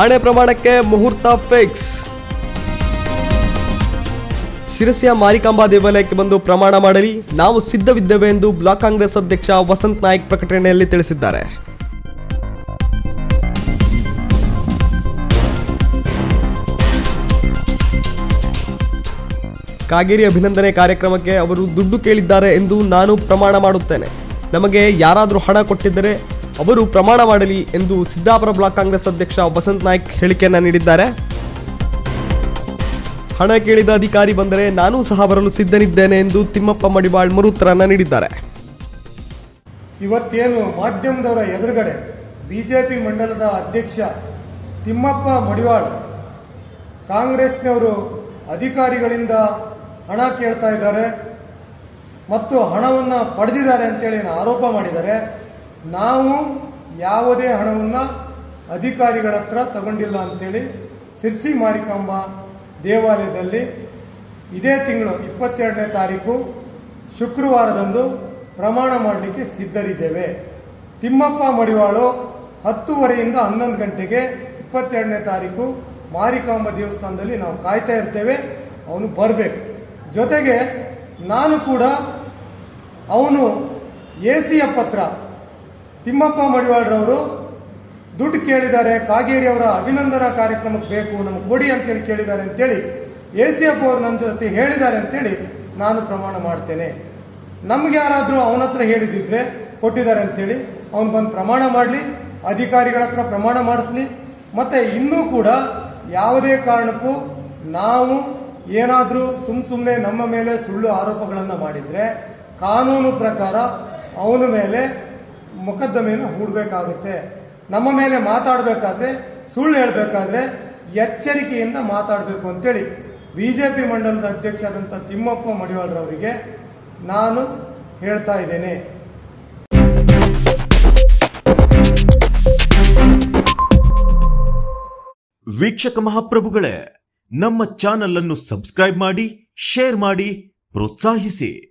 ಆಣೆ ಪ್ರಮಾಣಕ್ಕೆ ಮುಹೂರ್ತ ಫಿಕ್ಸ್. ಶಿರಸಿಯ ಮಾರಿಕಾಂಬಾ ದೇವಾಲಯಕ್ಕೆ ಬಂದು ಪ್ರಮಾಣ ಮಾಡಲಿ. ನಾವು ಸಿದ್ಧವಿದ್ದೇವೆ ಎಂದು ಬ್ಲಾಕ್ ಕಾಂಗ್ರೆಸ್ ಅಧ್ಯಕ್ಷ ವಸಂತ್ ನಾಯ್ಕ್ ಪ್ರಕಟಣೆಯಲ್ಲಿ ತಿಳಿಸಿದ್ದಾರೆ. ಕಾಗೇರಿ ಅಭಿನಂದನೆ ಕಾರ್ಯಕ್ರಮಕ್ಕೆ ಅವರು ದುಡ್ಡು ಕೇಳಿದ್ದಾರೆ ಎಂದು ನಾನು ಪ್ರಮಾಣ ಮಾಡುತ್ತೇನೆ. ನಮಗೆ ಯಾರಾದರೂ ಹಣ ಕೊಟ್ಟಿದ್ದರೆ ಅವರು ಪ್ರಮಾಣ ಮಾಡಲಿ ಎಂದು ಸಿದ್ದಾಪುರ ಬ್ಲಾಕ್ ಕಾಂಗ್ರೆಸ್ ಅಧ್ಯಕ್ಷ ವಸಂತ್ ನಾಯ್ಕ್ ಹೇಳಿಕೆಯನ್ನು ನೀಡಿದ್ದಾರೆ. ಹಣ ಕೇಳಿದ ಅಧಿಕಾರಿ ಬಂದರೆ ನಾನೂ ಸಹ ಬರಲು ಸಿದ್ಧನಿದ್ದೇನೆ ಎಂದು ತಿಮ್ಮಪ್ಪ ಮಡಿವಾಳ್ ಮರುತ್ತರನ್ನ ನೀಡಿದ್ದಾರೆ. ಇವತ್ತೇನು ಮಾಧ್ಯಮದವರ ಎದುರುಗಡೆ ಬಿಜೆಪಿ ಮಂಡಲದ ಅಧ್ಯಕ್ಷ ತಿಮ್ಮಪ್ಪ ಮಡಿವಾಳ್ ಕಾಂಗ್ರೆಸ್ನವರು ಅಧಿಕಾರಿಗಳಿಂದ ಹಣ ಕೇಳ್ತಾ ಇದ್ದಾರೆ ಮತ್ತು ಹಣವನ್ನು ಪಡೆದಿದ್ದಾರೆ ಅಂತೇಳಿ ಆರೋಪ ಮಾಡಿದ್ದಾರೆ. ನಾವು ಯಾವುದೇ ಹಣವನ್ನು ಅಧಿಕಾರಿಗಳ ಹತ್ರ ತಗೊಂಡಿಲ್ಲ ಅಂತೇಳಿ ಸಿರ್ಸಿ ಮಾರಿಕಾಂಬ ದೇವಾಲಯದಲ್ಲಿ ಇದೇ ತಿಂಗಳು ಇಪ್ಪತ್ತೆರಡನೇ ತಾರೀಕು ಶುಕ್ರವಾರದಂದು ಪ್ರಮಾಣ ಮಾಡಲಿಕ್ಕೆ ಸಿದ್ಧರಿದ್ದೇವೆ. ತಿಮ್ಮಪ್ಪ ಮಡಿವಾಳು ಹತ್ತುವರೆಯಿಂದ ಹನ್ನೊಂದು ಗಂಟೆಗೆ ಇಪ್ಪತ್ತೆರಡನೇ ತಾರೀಕು ಮಾರಿಕಾಂಬ ದೇವಸ್ಥಾನದಲ್ಲಿ ನಾವು ಕಾಯ್ತಾ ಇರ್ತೇವೆ, ಅವನು ಬರಬೇಕು. ಜೊತೆಗೆ ನಾನು ಕೂಡ ಅವನು ಎ ಸಿಯ ಪತ್ರ ತಿಮ್ಮಪ್ಪ ಮಡಿವಾಳ್ರವರು ದುಡ್ಡು ಕೇಳಿದ್ದಾರೆ, ಕಾಗೇರಿ ಅವರ ಅಭಿನಂದನಾ ಕಾರ್ಯಕ್ರಮಕ್ಕೆ ಬೇಕು, ನಮಗೆ ಕೊಡಿ ಅಂತೇಳಿ ಕೇಳಿದ್ದಾರೆ ಅಂತೇಳಿ, ಎ ಸಿ ಎಫ್ ಅವರು ನನ್ನ ಜೊತೆ ಹೇಳಿದ್ದಾರೆ ಅಂತೇಳಿ ನಾನು ಪ್ರಮಾಣ ಮಾಡ್ತೇನೆ. ನಮ್ಗೆ ಯಾರಾದರೂ ಅವನ ಹತ್ರ ಹೇಳಿದ್ದಿದ್ರೆ ಕೊಟ್ಟಿದ್ದಾರೆ ಅಂತೇಳಿ, ಅವನು ಬಂದು ಪ್ರಮಾಣ ಮಾಡಲಿ, ಅಧಿಕಾರಿಗಳ ಹತ್ರ ಪ್ರಮಾಣ ಮಾಡಿಸ್ಲಿ, ಮತ್ತೆ ಇನ್ನೂ ಕೂಡ ಯಾವುದೇ ಕಾರಣಕ್ಕೂ ನಾವು ಏನಾದರೂ ಸುಮ್ಮ ಸುಮ್ಮನೆ ನಮ್ಮ ಮೇಲೆ ಸುಳ್ಳು ಆರೋಪಗಳನ್ನು ಮಾಡಿದರೆ, ಕಾನೂನು ಪ್ರಕಾರ ಅವನ ಮೇಲೆ ಮೊಕದ್ದಮೆಯನ್ನು ಹೂಡಬೇಕಾಗುತ್ತೆ. ನಮ್ಮ ಮೇಲೆ ಮಾತಾಡಬೇಕಾದ್ರೆ, ಸುಳ್ಳು ಹೇಳಬೇಕಾದ್ರೆ ಎಚ್ಚರಿಕೆಯಿಂದ ಮಾತಾಡಬೇಕು ಅಂತೇಳಿ ಬಿ ಜೆ ಪಿ ಮಂಡಲದ ಅಧ್ಯಕ್ಷರಾದಂಥ ತಿಮ್ಮಪ್ಪ ಮಡಿವಾಳ್ರವರಿಗೆ ನಾನು ಹೇಳ್ತಾ ಇದ್ದೇನೆ. ವೀಕ್ಷಕ ಮಹಾಪ್ರಭುಗಳೇ, ನಮ್ಮ ಚಾನಲ್ ಅನ್ನು ಸಬ್ಸ್ಕ್ರೈಬ್ ಮಾಡಿ, ಶೇರ್ ಮಾಡಿ, ಪ್ರೋತ್ಸಾಹಿಸಿ.